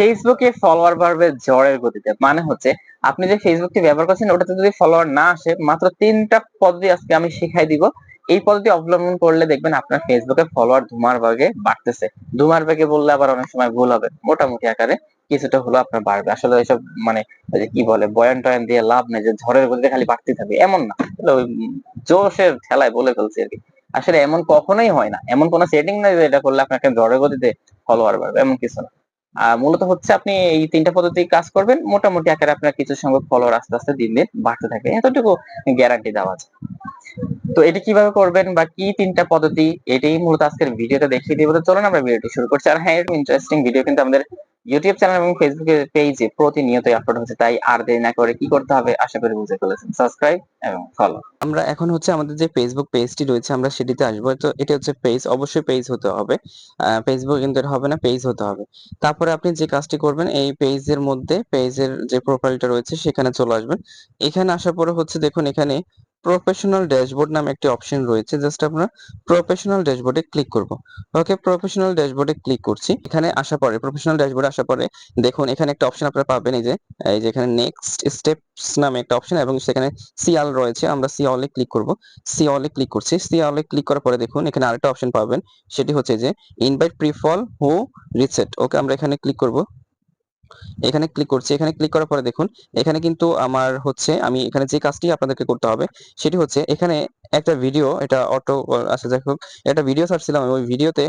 ফেসবুকে ফলোয়ার বাড়বে ঝড়ের গতিতে। মানে হচ্ছে, আপনি যে ফেসবুকটি ব্যবহার করছেন, ওটাতে যদি ফলোয়ার না আসে, মাত্র তিনটা পদ্ধতি আজকে আমি শিখাই দিব। এই পদ্ধতি অবলম্বন করলে দেখবেন আপনার ফেসবুকে ফলোয়ার ধুমার ভাগে বাড়তেছে। ধুমার ভাগে বললে আবার অনেক সময় ভুল হবে। মোটামুটি আকারে কিছুটা হলো আপনার বাড়বে। আসলে এসব মানে যে কি বলে, বয়ান টয়ান দিয়ে লাভ নেই যে ঝড়ের গতিতে খালি বাড়তে থাকবে। এমন না। ওই জোশের ঠেলায় বলে ফেলছি আর কি। আসলে এমন কখনোই হয় না। এমন কোনো সেটিং নাই যে এটা করলে আপনাকে ঝড়ের গতিতে ফলোয়ার বাড়বে। এমন কিছু না। মূলত হচ্ছে আপনি এই তিনটা পদ্ধতি কাজ করবেন। মোটামুটি আকারে আপনার কিছু সংখ্যক ফলোয়ার আস্তে আস্তে দিন দিন বাড়তে থাকে। এতটুকু গ্যারান্টি দেওয়া আছে। তো এটি কীভাবে করবেন বা কি তিনটা পদ্ধতি, এটাই মূলত আজকের ভিডিওতে দেখিয়ে দিব। তো চলুন আমরা ভিডিওটি শুরু করছি। আর হ্যাঁ ইন্টারেস্টিং ভিডিও কিন্তু আমাদের ইউটিউব চ্যানেল এবং ফেসবুক পেজে প্রতিনিয়তই আপলোড হচ্ছে, তাই আর দেরি না করে কি করতে হবে আশা করি বুঝে ফেলেছেন। সাবস্ক্রাইব এবং ফলো আমরা এখন হচ্ছে আমাদের যে ফেসবুক পেজটি রয়েছে, আমরা সেটিতে আসব। তো এটা হচ্ছে পেজ অবশ্যই পেজ হতে হবে। ফেসবুক কিন্তু হবে না পেজ হতে হবে। তারপরে আপনি যে কাজটি করবেন, এই পেজের মধ্যে পেজের যে প্রোফাইলটা রয়েছে, সেখানে চলে আসবেন। এখানে আসার পরে হচ্ছে দেখুন, এখানে প্রফেশনাল ড্যাশবোর্ড নামে একটি অপশন রয়েছে। জাস্ট আমরা প্রফেশনাল ড্যাশবোর্ডে ক্লিক করব। ওকে প্রফেশনাল ড্যাশবোর্ডে ক্লিক করছি। এখানে আসার পরে প্রফেশনাল ড্যাশবোর্ডে আসার পরে দেখুন, এখানে একটা অপশন আপনারা পাবেন, এই যে এই যে এখানে নেক্সট স্টেপস নামে একটা অপশন এবং সেখানে সিআল রয়েছে। আমরা সিঅলে ক্লিক করব। সিঅলে ক্লিক করছি। সিঅলে ক্লিক করার পরে দেখুন, এখানে আরেকটা অপশন পাবেন। সেটি হচ্ছে যে ইনভাইট প্রিফল হু রিসেট ওকে আমরা এখানে ক্লিক করব। এখানে ক্লিক করছি। এখানে ক্লিক করার পরে দেখুন, এখানে কিন্তু আমার হচ্ছে, আমি এখানে যে কাজটি আপনাদেরকে করতে হবে, সেটি হচ্ছে এখানে একটা ভিডিও এটা অটো আচ্ছা যাই হোক, একটা ভিডিও ছাড়ছিলাম ওই ভিডিওতে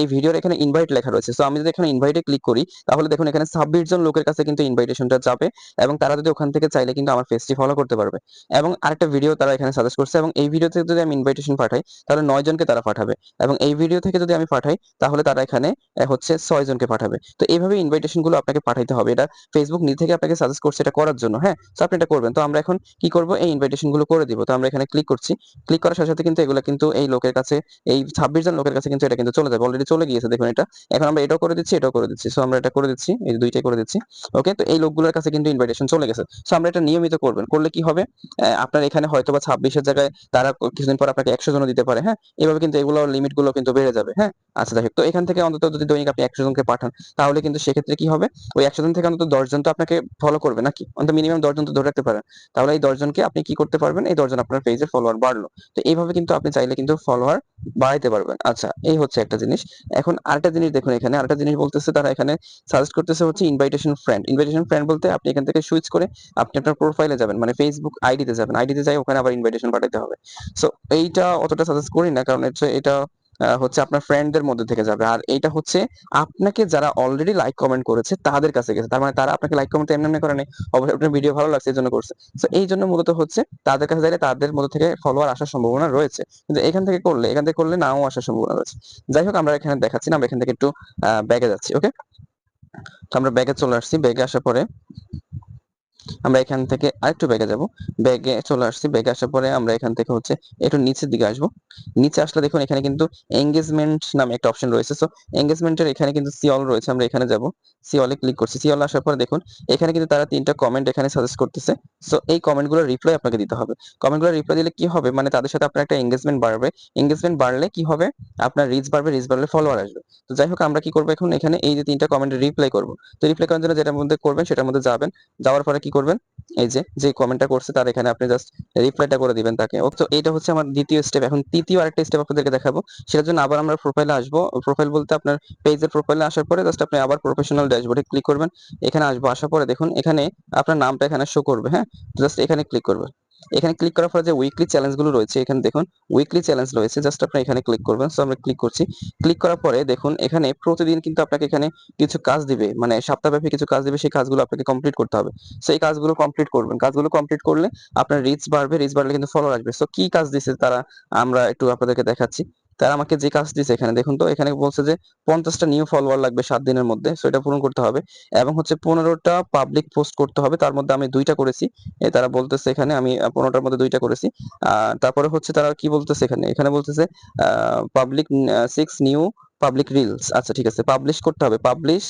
এই ভিডিওর এখানে ইনভাইট লেখা রয়েছে। সো আমি যদি এখানে ইনভাইটে ক্লিক করি, তাহলে দেখুন এখানে ছাব্বিশ জন লোকের কাছে কিন্তু ইনভাইটেশনটা যাবে এবং তারা যদি ওখান থেকে চাইলে কিন্তু আমার পেজটি ফলো করতে পারবে। এবং আরেকটা ভিডিও তারা এখানে সাজেস্ট করছে এবং এই ভিডিও থেকে যদি আমি ইনভাইটেশন পাঠাই, তাহলে নয় জনকে তারা পাঠাবে। এবং এই ভিডিও থেকে যদি আমি পাঠাই, তাহলে তারা এখানে হচ্ছে ছয় জনকে পাঠাবে। তো এইভাবে ইনভাইটেশনগুলো আপনাকে পাঠাইতে হবে। এটা ফেসবুক নিজে থেকে আপনাকে সাজেস্ট করছে এটা করার জন্য হ্যাঁ? তো আপনি এটা করবেন। তো আমরা এখন কি করব? এই ইনভাইটেশনগুলো করে দিব। তো আমরা এখানে ক্লিক করছি। ক্লিক করার সাথে সাথে কিন্তু এগুলো কিন্তু এই লোকের কাছে, এই ছাব্বিশ জন লোকের কাছে কিন্তু এটা কিন্তু চলে যাবে। অলরেডি চলে গিয়েছে, দেখুন এটা। এখন আমরা এটাও করে দিচ্ছি, এটাও করে দিচ্ছি। সো আমরা এটা করে দিচ্ছি, এই দুইটাই করে দিচ্ছি। ওকে তো এই লোকগুলোর কাছে কিন্তু ইনভাইটেশন চলে গেছে। সো আমরা এটা নিয়মিত করবেন। করলে কি হবে? আপনার এখানে হয়তো বা ছাব্বিশের জায়গায় তারা কিছুদিন পর আপনাকে একশো জন দিতে পারে হ্যাঁ? এভাবে কিন্তু এগুলো লিমিটগুলো কিন্তু বেড়ে যাবে হ্যাঁ? আচ্ছা দেখো তো এখান থেকে অন্তত যদি দৈনিক আপনি একশো জনকে পাঠান, তাহলে কিন্তু সেক্ষেত্রে কি হবে? ওই একশো জন থেকে অন্তত দশজন তো আপনাকে ফলো করবে নাকি? অন্তত মিনিমাম দশজন তো ধরে রাখতে পারেন। তাহলে এই দশজনকে আপনি কি করতে পারবেন? এই দশজন আপনার পেজে ফলোয়ার বাড়লো তো এইভাবে কিন্তু আপনি চাইলে কিন্তু ফলোয়ার বাড়াইতে পারবেন। আচ্ছা এই হচ্ছে একটা জিনিস। এখন আরেকটা জিনিস দেখুন এখানে। আরেকটা জিনিস বলতেছে, তারা এখানে সাজেস্ট করতেছে হচ্ছে ইনভাইটেশন ফ্রেন্ড ইনভাইটেশন ফ্রেন্ড বলতে আপনি এখান থেকে সুইচ করে আপনি আপনার প্রোফাইলে যাবেন। মানে ফেসবুক আইডিতে যাবেন। আইডিতে যাই ওখানে আবার ইনভাইটেশন পাঠাতে হবে। সো এইটা অতটা সাজেস্ট করি না। কারণ হচ্ছে এটা হচ্ছে আপনার ফ্রেন্ডদের মধ্যে থেকে যাবে। আর এটা হচ্ছে আপনাকে যারা অলরেডি লাইক কমেন্ট করেছে, তাদের কাছে গেছে। তার মানে তারা আপনাকে লাইক কমেন্ট এমনি এমনি করে নাই। অবশ্যই আপনার ভিডিও ভালো লাগছে, এই জন্য করছে। তো এই জন্য মূলত হচ্ছে তাদের কাছে যাইলে তাদের মধ্যে থেকে ফলোয়ার আসার সম্ভাবনা রয়েছে। কিন্তু এখান থেকে করলে, এখান থেকে করলে নাও আসার সম্ভাবনা রয়েছে। যাই হোক, আমরা এখানে দেখাচ্ছি না, আমরা এখান থেকে একটু ব্যাগে যাচ্ছি ওকে তো আমরা ব্যাগে চলে আসছি। ব্যাগে আসার পরে আমরা এখান থেকে আরেকটু ব্যাগে যাব। ব্যাগে চলে আসছি। ব্যাগে আসার পরে আমরা এখান থেকে হচ্ছে একটু নিচের দিকে আসব। নিচে আসলে দেখুন এখানে কিন্তু এঙ্গেজমেন্ট নামে একটা অপশন রয়েছে। সো এঙ্গেজমেন্টের এখানে কিন্তু সিঅল রয়েছে। আমরা এখানে যাব। সিঅলে ক্লিক করছি। সিঅল আসার পরে দেখুন এখানে কিন্তু তারা তিনটা কমেন্ট এখানে সাজেস্ট করতেছে। সো এই কমেন্টগুলোর রিপ্লাই আপনাকে দিতে হবে। কমেন্টগুলোর রিপ্লাই দিলে কি হবে? মানে তাদের সাথে আপনার একটা এঙ্গেজমেন্ট বাড়বে। এঙ্গেজমেন্ট বাড়লে কি হবে? আপনার রিচ বাড়বে রিচ বাড়লে ফলোয়ার আসবে। তো যাই হোক, আমরা কি করব এখন? এখানে এই যে তিনটা কমেন্টের রিপ্লাই করব। তো রিপ্লাই করার জন্য যেটার মধ্যে করবেন সেটার মধ্যে যাবেন। যাওয়ার পরে কি করবেন। এই যে যে কমেন্টটা করছে তার এখানে আপনি জাস্ট রিপ্লাইটা করে দিবেন তাকে। তো এটা হচ্ছে আমার দ্বিতীয় স্টেপ এখন তৃতীয় আরেকটা স্টেপ আপনাদেরকে দেখাবো। সেটার জন্য আবার আমরা প্রোফাইলে আসব। প্রোফাইল বলতে আপনার পেজের প্রোফাইলে আসার পরে জাস্ট আপনি আবার প্রফেশনাল ড্যাশবোর্ডে ক্লিক করবেন। এখানে আসব। আসার পরে দেখুন, এখানে আপনার নামটা এখানে শো করবে হ্যাঁ? জাস্ট এখানে ক্লিক করবেন। এখানে ক্লিক করার পরে যে উইকলি চ্যালেঞ্জগুলো রয়েছে, এখানে দেখুন উইকলি চ্যালেঞ্জ রয়েছে জাস্ট আপনি এখানে ক্লিক করবেন। সো আমরা ক্লিক করছি। ক্লিক করার পরে দেখুন, এখানে প্রতিদিন কিন্তু আপনাকে এখানে কিছু কাজ দিবে মানে সপ্তাহব্যাপী কিছু কাজ দিবে, সেই কাজগুলো আপনাকে কমপ্লিট করতে হবে। সো এই কাজগুলো কমপ্লিট করবেন। কাজগুলো কমপ্লিট করলে আপনার রিচ বাড়বে রিচ বাড়লে কিন্তু ফলো আসবে। সো কি কাজ দিছে তারা, আমরা একটু আপনাদেরকে দেখাচ্ছি। তারা আমাকে যে কাজ দিয়েছে এখানে, দেখুন তো, এখানে বলছে যে পঞ্চাশটা নিউ ফলোয়ার লাগবে সাত দিনের মধ্যে সেটা পূরণ করতে হবে। এবং হচ্ছে পনেরোটা পাবলিক পোস্ট করতে হবে, তার মধ্যে আমি দুইটা করেছি। তারা বলতেছে এখানে, আমি পনেরোটার মধ্যে দুইটা করেছি। তারপরে হচ্ছে তারা কি বলতেছে এখানে? এখানে বলতেছে public six new public reels আচ্ছা ঠিক আছে পাবলিশ করতে হবে। Publish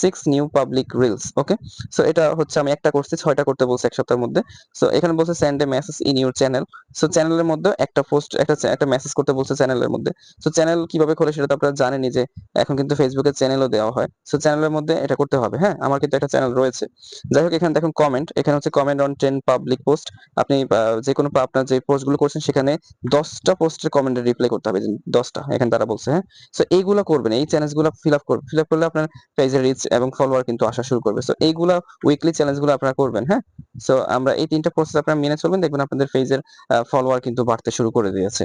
six new public reels okay so এটা হচ্ছে আমি একটা করছি, ছয়টা করতে বলছে এক সপ্তাহের মধ্যে। সো এখানে বলছে send a message in your channel so চ্যানেলের মধ্যে একটা পোস্ট একটা একটা মেসেজ করতে বলছে চ্যানেলের মধ্যে। সো চ্যানেল কীভাবে খোলে সেটা তো আপনারা জানেনই যে এখন কিন্তু ফেসবুকে চ্যানেলও দেওয়া হয়। সো চ্যানেলের মধ্যে এটা করতে হবে হ্যাঁ? আমার কিন্তু একটা চ্যানেল রয়েছে। যাই হোক, এখানে দেখুন কমেন্ট এখানে হচ্ছে comment on ten public post আপনি যে কোনো আপনার যে পোস্টগুলো করছেন, সেখানে দশটা পোস্টের কমেন্টে রিপ্লাই করতে হবে। দশটা, এখানে তারা বলছে হ্যাঁ? সো এইগুলো করবেন, এই চ্যালেঞ্জ চ্যালেঞ্জগুলো ফিল আপ করবেন ফিল আপ করলে আপনার পেজের রিচ এবং ফলোয়ার কিন্তু আসা শুরু করবে। সো এইগুলা উইকলি চ্যালেঞ্জ চ্যালেঞ্জগুলো আপনারা করবেন হ্যাঁ? সো আমরা এই তিনটা প্রসেস আপনারা মেনে চলবেন, দেখবেন আপনাদের পেজের ফলোয়ার কিন্তু বাড়তে শুরু করে দিয়েছে।